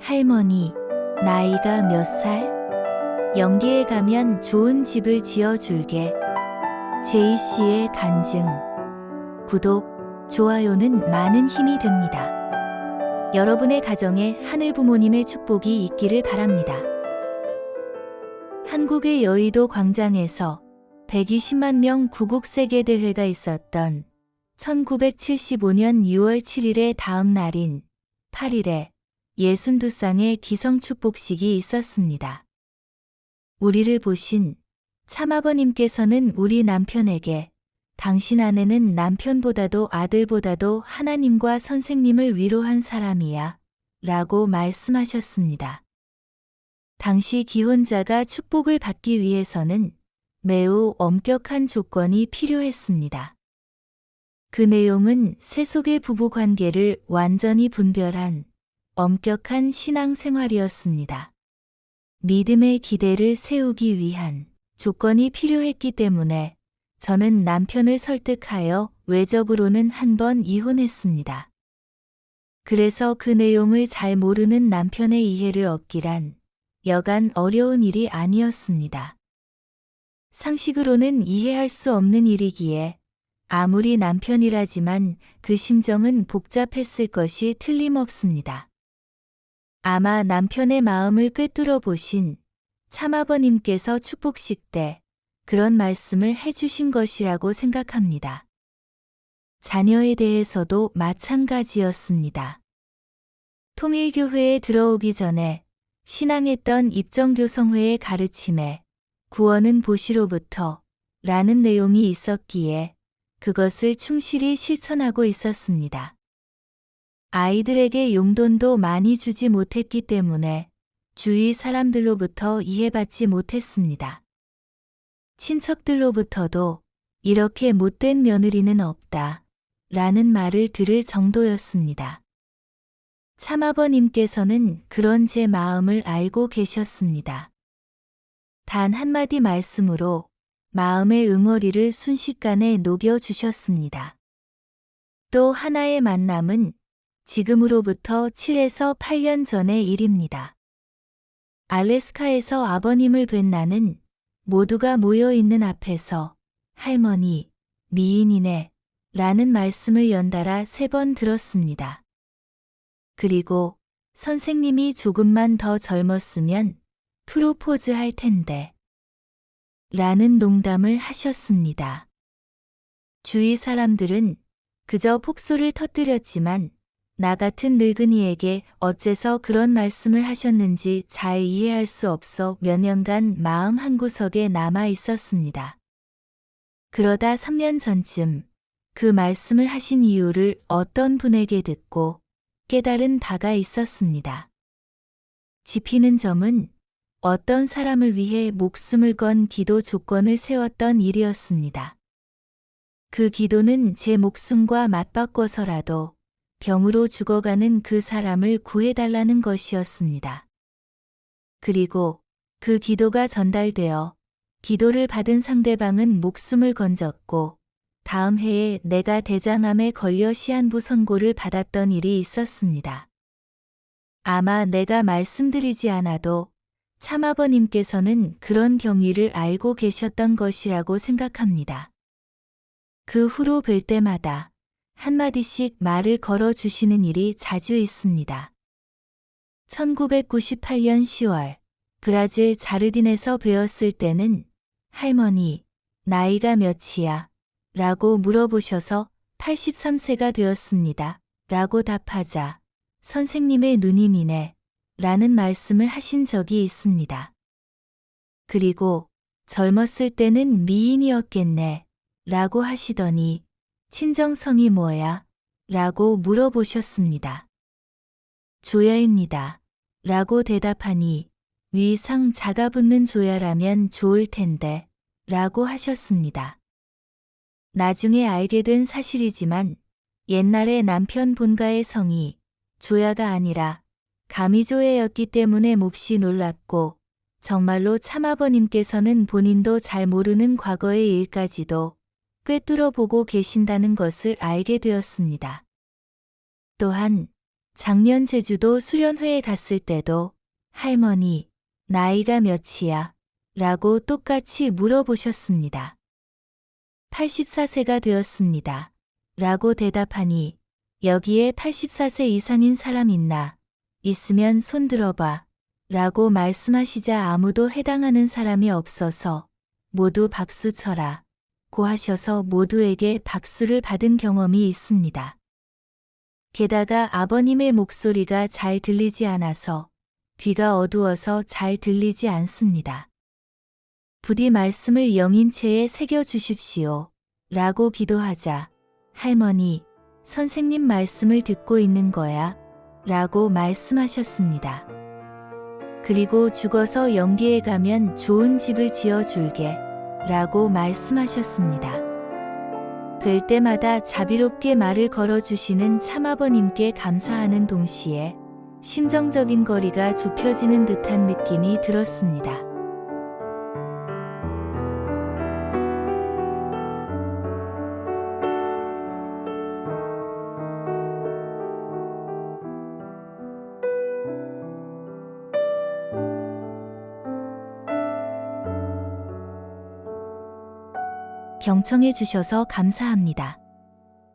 할머니, 나이가 몇 살? 연기에 가면 좋은 집을 지어줄게. 제이 씨의 간증. 구독, 좋아요는 많은 힘이 됩니다. 여러분의 가정에 하늘 부모님의 축복이 있기를 바랍니다. 한국의 여의도 광장에서 120만 명 구국 세계 대회가 있었던 1975년 6월 7일의 다음 날인 8일에 62쌍의 기성 축복식이 있었습니다. 우리를 보신 참아버님께서는 우리 남편에게 당신 아내는 남편보다도 아들보다도 하나님과 선생님을 위로한 사람이야 라고 말씀하셨습니다. 당시 기혼자가 축복을 받기 위해서는 매우 엄격한 조건이 필요했습니다. 그 내용은 세속의 부부 관계를 완전히 분별한 엄격한 신앙 생활이었습니다. 믿음의 기대를 세우기 위한 조건이 필요했기 때문에 저는 남편을 설득하여 외적으로는 한 번 이혼했습니다. 그래서 그 내용을 잘 모르는 남편의 이해를 얻기란 여간 어려운 일이 아니었습니다. 상식으로는 이해할 수 없는 일이기에 아무리 남편이라지만 그 심정은 복잡했을 것이 틀림없습니다. 아마 남편의 마음을 꿰뚫어 보신 참아버님께서 축복식 때 그런 말씀을 해주신 것이라고 생각합니다. 자녀에 대해서도 마찬가지였습니다. 통일교회에 들어오기 전에 신앙했던 입정교성회의 가르침에 구원은 보시로부터 라는 내용이 있었기에 그것을 충실히 실천하고 있었습니다. 아이들에게 용돈도 많이 주지 못했기 때문에 주위 사람들로부터 이해받지 못했습니다. 친척들로부터도 이렇게 못된 며느리는 없다. 라는 말을 들을 정도였습니다. 참아버님께서는 그런 제 마음을 알고 계셨습니다. 단 한마디 말씀으로 마음의 응어리를 순식간에 녹여주셨습니다. 또 하나의 만남은 지금으로부터 7에서 8년 전의 일입니다. 알래스카에서 아버님을 뵌 나는 모두가 모여 있는 앞에서 할머니, 미인이네, 라는 말씀을 연달아 세 번 들었습니다. 그리고 선생님이 조금만 더 젊었으면 프로포즈 할 텐데. 라는 농담을 하셨습니다. 주위 사람들은 그저 폭소를 터뜨렸지만 나 같은 늙은이에게 어째서 그런 말씀을 하셨는지 잘 이해할 수 없어 몇 년간 마음 한구석에 남아 있었습니다. 그러다 3년 전쯤 그 말씀을 하신 이유를 어떤 분에게 듣고 깨달은 바가 있었습니다. 지피는 점은 어떤 사람을 위해 목숨을 건 기도 조건을 세웠던 일이었습니다. 그 기도는 제 목숨과 맞바꿔서라도 병으로 죽어가는 그 사람을 구해달라는 것이었습니다. 그리고 그 기도가 전달되어 기도를 받은 상대방은 목숨을 건졌고 다음 해에 내가 대장암에 걸려 시한부 선고를 받았던 일이 있었습니다. 아마 내가 말씀드리지 않아도 참아버님께서는 그런 경위를 알고 계셨던 것이라고 생각합니다. 그 후로 뵐 때마다 한마디씩 말을 걸어 주시는 일이 자주 있습니다. 1998년 10월 브라질 자르딘에서 배웠을 때는 할머니, 나이가 몇이야? 라고 물어보셔서 83세가 되었습니다. 라고 답하자 선생님의 누님이네. 라는 말씀을 하신 적이 있습니다. 그리고 젊었을 때는 미인이었겠네. 라고 하시더니 친정성이 뭐야? 라고 물어보셨습니다. 조야입니다. 라고 대답하니 위상 작아붙는 조야라면 좋을 텐데 라고 하셨습니다. 나중에 알게 된 사실이지만 옛날에 남편 본가의 성이 조야가 아니라 가미조예였기 때문에 몹시 놀랐고 정말로 참아버님께서는 본인도 잘 모르는 과거의 일까지도 꿰뚫어 보고 계신다는 것을 알게 되었습니다. 또한 작년 제주도 수련회에 갔을 때도 할머니, 나이가 몇이야? 라고 똑같이 물어보셨습니다. 84세가 되었습니다. 라고 대답하니 여기에 84세 이상인 사람 있나? 있으면 손 들어봐. 라고 말씀하시자 아무도 해당하는 사람이 없어서 모두 박수 쳐라. 고 하셔서 모두에게 박수를 받은 경험이 있습니다. 게다가 아버님의 목소리가 잘 들리지 않아서 귀가 어두워서 잘 들리지 않습니다. 부디 말씀을 영인체에 새겨 주십시오. 라고 기도하자 할머니, 선생님 말씀을 듣고 있는 거야. 라고 말씀하셨습니다. 그리고 죽어서 연기에 가면 좋은 집을 지어 줄게. 라고 말씀하셨습니다. 뵐 때마다 자비롭게 말을 걸어주시는 참아버님께 감사하는 동시에 심정적인 거리가 좁혀지는 듯한 느낌이 들었습니다. 경청해 주셔서 감사합니다.